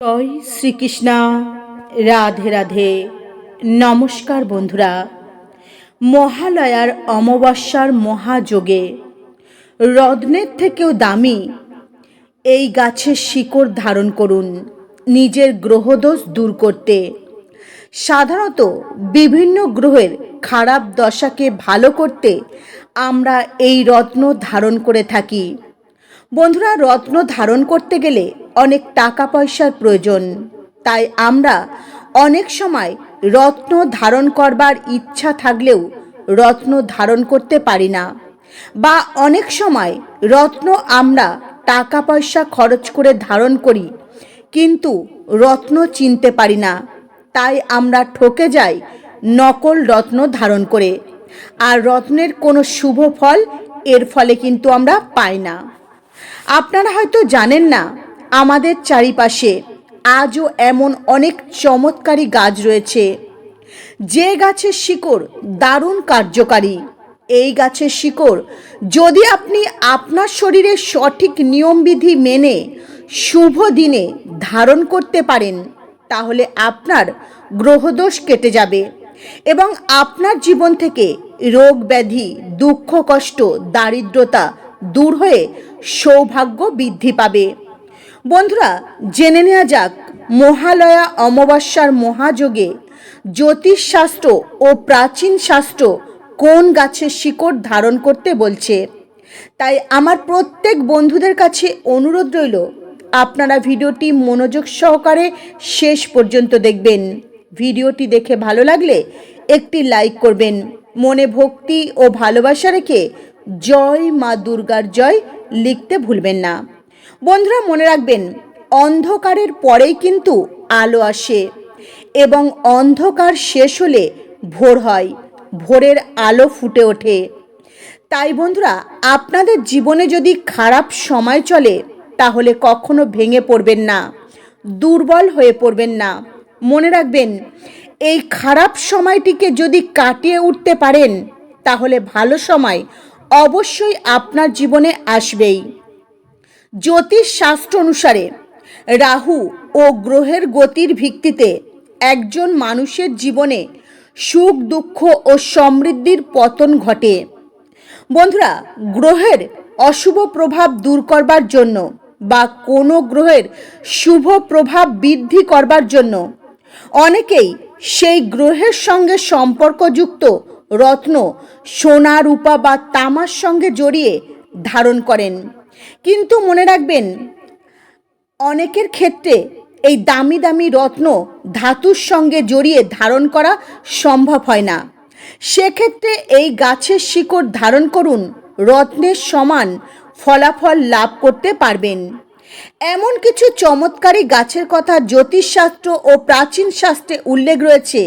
জয় শ্রীকৃষ্ণা। রাধে রাধে। নমস্কার বন্ধুরা। মহালয়ার অমাবস্যার মহাযোগে রত্নের থেকেও দামি এই গাছের শিকড় ধারণ করুন নিজের গ্রহদোষ দূর করতে। সাধারণত বিভিন্ন গ্রহের খারাপ দশাকে ভালো করতে আমরা এই রত্ন ধারণ করে থাকি। বন্ধুরা, রত্ন ধারণ করতে গেলে অনেক টাকা পয়সার প্রয়োজন। তাই আমরা অনেক সময় রত্ন ধারণ করবার ইচ্ছা থাকলেও রত্ন ধারণ করতে পারি না। বা অনেক সময় রত্ন আমরা টাকা পয়সা খরচ করে ধারণ করি, কিন্তু রত্ন চিনতে পারি না। তাই আমরা ঠকে যাই নকল রত্ন ধারণ করে। আর রত্নের কোনো শুভ ফল এর ফলে কিন্তু আমরা পাই না। আপনারা হয়তো জানেন না আমাদের চারিপাশে আজও এমন অনেক চমৎকারী গাছ রয়েছে। যে গাছের শিকড় দারুণ কার্যকারী। এই গাছের শিকড় যদি আপনি আপনার শরীরে সঠিক নিয়মবিধি মেনে শুভ দিনে ধারণ করতে পারেন, তাহলে আপনার গ্রহদোষ কেটে যাবে এবং আপনার জীবন থেকে রোগ ব্যাধি, দুঃখ কষ্ট, দারিদ্রতা দূর হয়ে সৌভাগ্য বৃদ্ধি পাবে। বন্ধুরা, জেনে নেওয়া যাক, মহালয়া অমাবস্যার মহাযোগে জ্যোতিষশাস্ত্র ও প্রাচীন শাস্ত্র কোন গাছের শিকড় ধারণ করতে বলছে? তাই আমার প্রত্যেক বন্ধুদের কাছে অনুরোধ রইল, আপনারা ভিডিওটি মনোযোগ সহকারে শেষ পর্যন্ত দেখবেন। ভিডিওটি দেখে ভালো লাগলে একটি লাইক করবেন। মনে ভক্তি ও ভালোবাসা রেখে জয় মা দুর্গার জয় লিখতে ভুলবেন না। বন্ধুরা মনে রাখবেন, অন্ধকারের পরেই কিন্তু আলো আসে এবং অন্ধকার শেষ হলে ভোর হয়, ভোরের আলো ফুটে ওঠে। তাই বন্ধুরা, আপনাদের জীবনে যদি খারাপ সময় চলে, তাহলে কখনো ভেঙে পড়বেন না, দুর্বল হয়ে পড়বেন না। মনে রাখবেন, এই খারাপ সময়টিকে যদি কাটিয়ে উঠতে পারেন, তাহলে ভালো সময় অবশ্যই আপনার জীবনে আসবেই। জ্যোতিষ শাস্ত্র অনুসারে, রাহু ও গ্রহের গতির ভিত্তিতে একজন মানুষের জীবনে সুখ, দুঃখ ও সমৃদ্ধির পতন ঘটে। বন্ধুরা, গ্রহের অশুভ প্রভাব দূর করবার জন্য বা কোনো গ্রহের শুভ প্রভাব বৃদ্ধি করবার জন্য অনেকেই সেই গ্রহের সঙ্গে সম্পর্কযুক্ত রত্ন, সোনা, রূপা বা তামার সঙ্গে জড়িয়ে ধারণ করেন। কিন্তু মনে রাখবেন, অনেকের ক্ষেত্রে এই দামি দামি রত্ন ধাতুর সঙ্গে জড়িয়ে ধারণ করা সম্ভব হয় না। সেক্ষেত্রে এই গাছের শিকড় ধারণ করুন, রত্নের সমান ফলাফল লাভ করতে পারবেন। এমন কিছু চমৎকারী গাছের কথা জ্যোতিষশাস্ত্র ও প্রাচীন শাস্ত্রে উল্লেখ রয়েছে,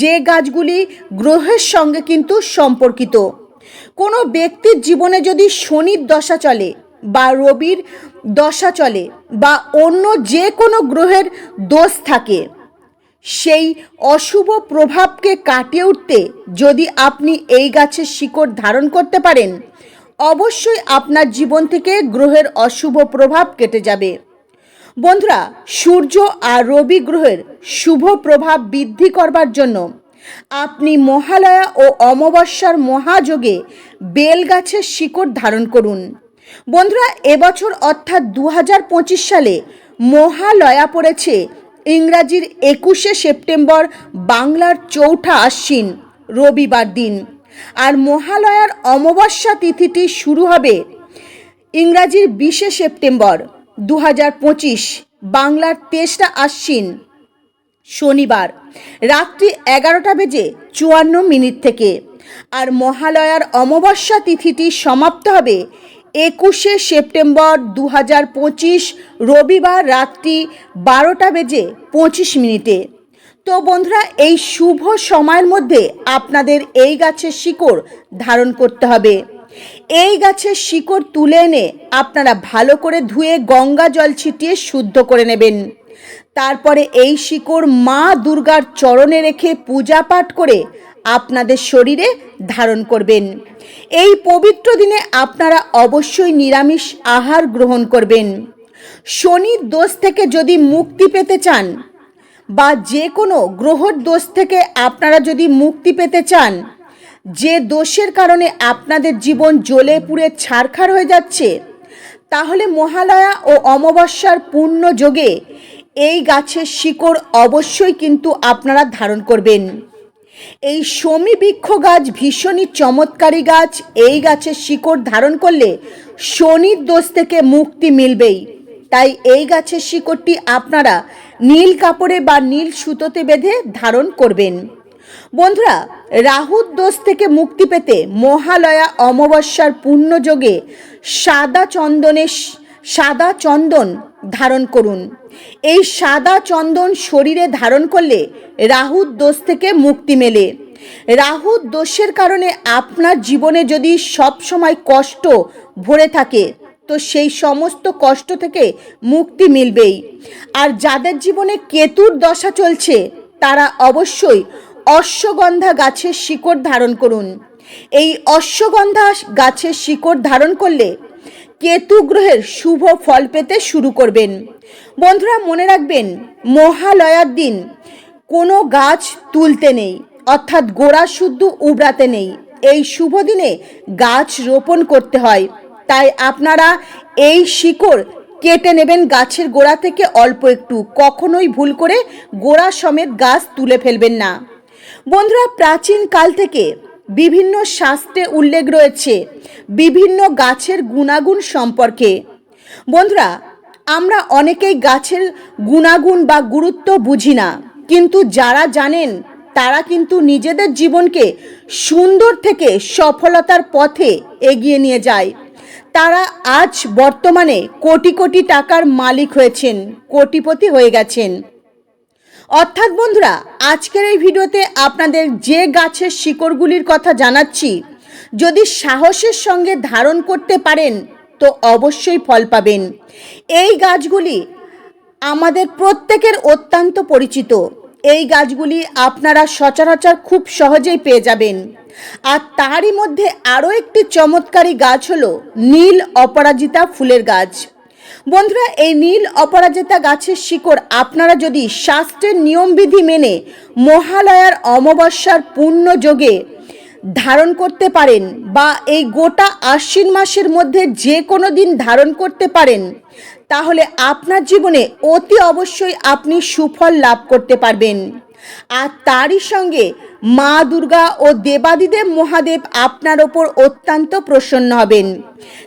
যে গাছগুলি গ্রহের সঙ্গে কিন্তু সম্পর্কিত। কোনো ব্যক্তির জীবনে যদি শনির দশা চলে বা রবির দশা চলে বা অন্য যে কোনো গ্রহের দোষ থাকে, সেই অশুভ প্রভাবকে কাটিয়ে উঠতে যদি আপনি এই গাছের শিকড় ধারণ করতে পারেন, অবশ্যই আপনার জীবন থেকে গ্রহের অশুভ প্রভাব কেটে যাবে। বন্ধুরা, সূর্য আর রবি গ্রহের শুভ প্রভাব বৃদ্ধি করবার জন্য আপনি মহালয়া ও অমাবস্যার মহাযোগে বেল গাছের শিকড় ধারণ করুন। বন্ধুরা, এবছর অর্থাৎ দু হাজার পঁচিশ সালে মহালয়া পড়েছে ইংরাজির একুশে সেপ্টেম্বর বাংলার চৌঠা আশ্বিন, রবিবার দিন। আর মহালয়ার অমাবস্যা তিথিটি শুরু হবে ইংরাজির বিশে সেপ্টেম্বর দু হাজার পঁচিশ, বাংলার তেসরা আশ্বিন, শনিবার, রাত্রি এগারোটা বেজে চুয়ান্ন মিনিট থেকে। আর মহালয়ার অমাবস্যা তিথিটি সমাপ্ত হবে একুশে সেপ্টেম্বর দু হাজার পঁচিশ রবিবার রাত্রি বারোটা বেজে পঁচিশ মিনিটে। তো বন্ধুরা, এই শুভ সময়ের মধ্যে আপনাদের এই গাছের শিকড় ধারণ করতে হবে। এই গাছের শিকড় তুলে এনে আপনারা ভালো করে ধুয়ে গঙ্গা জল ছিটিয়ে শুদ্ধ করে নেবেন। তারপরে এই শিকড় মা দুর্গার চরণে রেখে পূজা পাঠ করে আপনাদের শরীরে ধারণ করবেন। এই পবিত্র দিনে আপনারা অবশ্যই নিরামিষ আহার গ্রহণ করবেন। শনির দোষ থেকে যদি মুক্তি পেতে চান বা যে কোনো গ্রহর দোষ থেকে আপনারা যদি মুক্তি পেতে চান, যে দোষের কারণে আপনাদের জীবন জ্বলে পুড়ে ছারখার হয়ে যাচ্ছে, তাহলে মহালয়া ও অমাবস্যার পূর্ণ যোগে এই গাছের শিকড় অবশ্যই কিন্তু আপনারা ধারণ করবেন। এই শমী বৃক্ষ গাছ ভীষণই চমৎকারী গাছ। এই গাছের শিকড় ধারণ করলে শনির দোষ থেকে মুক্তি মিলবেই। তাই এই গাছের শিকড়টি আপনারা নীল কাপড়ে বা নীল সুতোতে বেঁধে ধারণ করবেন। বন্ধুরা, রাহুর দোষ থেকে মুক্তি পেতে মহালয়া অমাবস্যার পুণ্যযোগে সাদা চন্দনের সাদা চন্দন ধারণ করুন। এই সাদা চন্দন শরীরে ধারণ করলে রাহুর দোষ থেকে মুক্তি মেলে। রাহুর দোষের কারণে আপনার জীবনে যদি সব সময় কষ্ট ভরে থাকে, তো সেই সমস্ত কষ্ট থেকে মুক্তি মিলবেই। আর যাদের জীবনে কেতুর দশা চলছে, তারা অবশ্যই অশ্বগন্ধা গাছের শিকড় ধারণ করুন। এই অশ্বগন্ধা গাছের শিকড় ধারণ করলে কেতু গ্রহের শুভ ফল পেতে শুরু করবেন। বন্ধুরা, মনে রাখবেন, মহালয়ার দিন কোনো গাছ তুলতে নেই, অর্থাৎ গোড়া শুদ্ধ উবড়াতে নেই। এই শুভ দিনে গাছ রোপণ করতে হয়। তাই আপনারা এই শিকড় কেটে নেবেন গাছের গোড়া থেকে অল্প একটু। কখনোই ভুল করে গোড়া সমেত গাছ তুলে ফেলবেন না। বন্ধুরা, প্রাচীন কাল থেকে বিভিন্ন শাস্ত্রে উল্লেখ রয়েছে বিভিন্ন গাছের গুণাগুণ সম্পর্কে। বন্ধুরা, আমরা অনেকেই গাছের গুণাগুণ বা গুরুত্ব বুঝি না, কিন্তু যারা জানেন, তারা কিন্তু নিজেদের জীবনকে সুন্দর থেকে সফলতার পথে এগিয়ে নিয়ে যায়। তারা আজ বর্তমানে কোটি কোটি টাকার মালিক হয়েছেন, কোটিপতি হয়ে গেছেন। অর্থাৎ বন্ধুরা আজকের এই ভিডিওতে আপনাদের যে গাছের শিকড়গুলির কথা জানাচ্ছি, যদি সাহসের সঙ্গে ধারণ করতে পারেন, তো অবশ্যই ফল পাবেন। এই গাছগুলি আমাদের প্রত্যেকের অত্যন্ত পরিচিত। এই গাছগুলি আপনারা সচরাচর খুব সহজেই পেয়ে যাবেন। আর তারই মধ্যে আরও একটি চমৎকারী গাছ হলো নীল অপরাজিতা ফুলের গাছ। বন্ধুরা, এই নীল অপরাজিতা গাছের শিকড় আপনারা যদি শাস্ত্রের নিয়মবিধি মেনে মহালয়ার অমাবস্যার পূর্ণ যোগে ধারণ করতে পারেন বা এই গোটা আশ্বিন মাসের মধ্যে যে কোনো দিন ধারণ করতে পারেন, তাহলে আপনার জীবনে অতি অবশ্যই আপনি সুফল লাভ করতে পারবেন। আর তারই সঙ্গে মা দুর্গা ও দেবাদিদেব মহাদেব আপনার ওপর অত্যন্ত প্রসন্ন হবেন।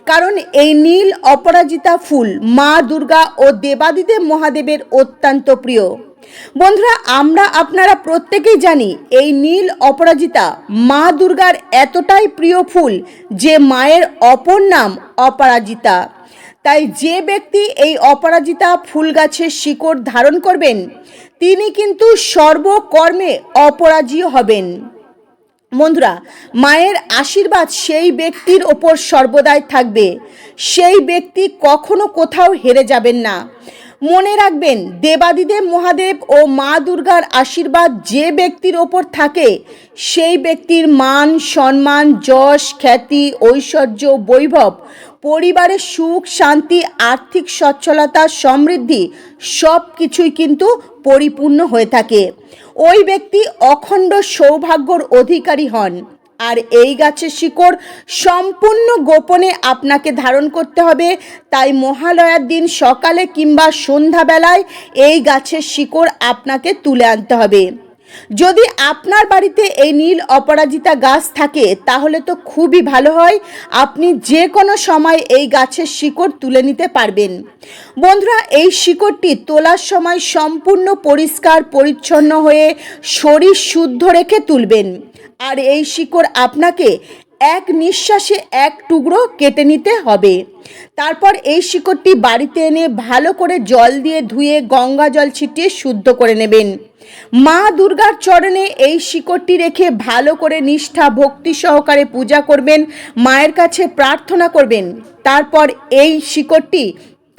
কারণ এই নীল অপরাজিতা ফুল মা দুর্গা ও দেবাদিদেব মহাদেবের অত্যন্ত প্রিয়। বন্ধুরা, আমরা আপনারা প্রত্যেকেই জানি এই নীল অপরাজিতা মা দুর্গার এতটাই প্রিয় ফুল যে মায়ের অপর নাম অপরাজিতা। তাই যে ব্যক্তি এই অপরাজিতা ফুল গাছের শিকড় ধারণ করবেন তিনি কিন্তু সর্বকর্মে অপরাজীয় হবেন। বন্ধুরা, মায়ের আশীর্বাদ সেই ব্যক্তির ওপর সর্বদাই থাকবে। সেই ব্যক্তি কখনো কোথাও হেরে যাবেন না। মনে রাখবেন, দেবাদিদেব মহাদেব ও মা দুর্গার আশীর্বাদ যে ব্যক্তির ওপর থাকে, সেই ব্যক্তির মান, সম্মান, যশ, খ্যাতি, ঐশ্বর্য, বৈভব, পরিবারের সুখ, শান্তি, আর্থিক সচ্ছলতা, সমৃদ্ধি সব কিছুই কিন্তু পরিপূর্ণ হয়ে থাকে। ওই ব্যক্তি অখণ্ড সৌভাগ্যর অধিকারী হন। আর এই গাছের শিকড় সম্পূর্ণ গোপনে আপনাকে ধারণ করতে হবে। তাই মহালয়ার দিন সকালে কিংবা সন্ধ্যাবেলায় এই গাছের শিকড় আপনাকে তুলে আনতে হবে। যদি আপনার বাড়িতে এই নীল অপরাজিতা গাছ থাকে, তাহলে তো খুবই ভালো হয়। আপনি যে কোনো সময় এই গাছের শিকড় তুলে নিতে পারবেন। বন্ধুরা, এই শিকড়টি তোলার সময় সম্পূর্ণ পরিষ্কার, পরিচ্ছন্ন হয়ে শরীর শুদ্ধ রেখে তুলবেন। আর এই শিকড় আপনাকে এক নিঃশ্বাসে এক টুকরো কেটে নিতে হবে। তারপর এই শিকড়টি বাড়িতে এনে ভালো করে জল দিয়ে ধুয়ে গঙ্গা জল ছিটিয়ে শুদ্ধ করে নেবেন। মা দুর্গার চরণে এই শিকড়টি রেখে ভালো করে নিষ্ঠা ভক্তি সহকারে পূজা করবেন, মায়ের কাছে প্রার্থনা করবেন। তারপর এই শিকড়টি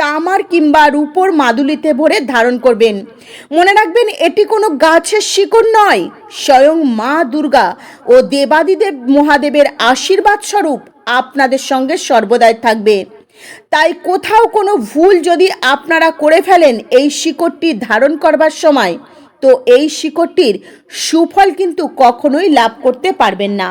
তামার কিংবা রূপোর মাদুলিতে ভরে ধারণ করবেন। মনে রাখবেন, এটি কোনো গাছের শিকড় নয়, স্বয়ং মা দুর্গা ও দেবাদিদেব মহাদেবের আশীর্বাদ স্বরূপ আপনাদের সঙ্গে সর্বদাই থাকবে। তাই কোথাও কোনো ভুল যদি আপনারা করে ফেলেন এই শিকড়টি ধারণ করবার সময়, তো এই শিকড়টির সুফল কিন্তু কখনোই লাভ করতে পারবেন না।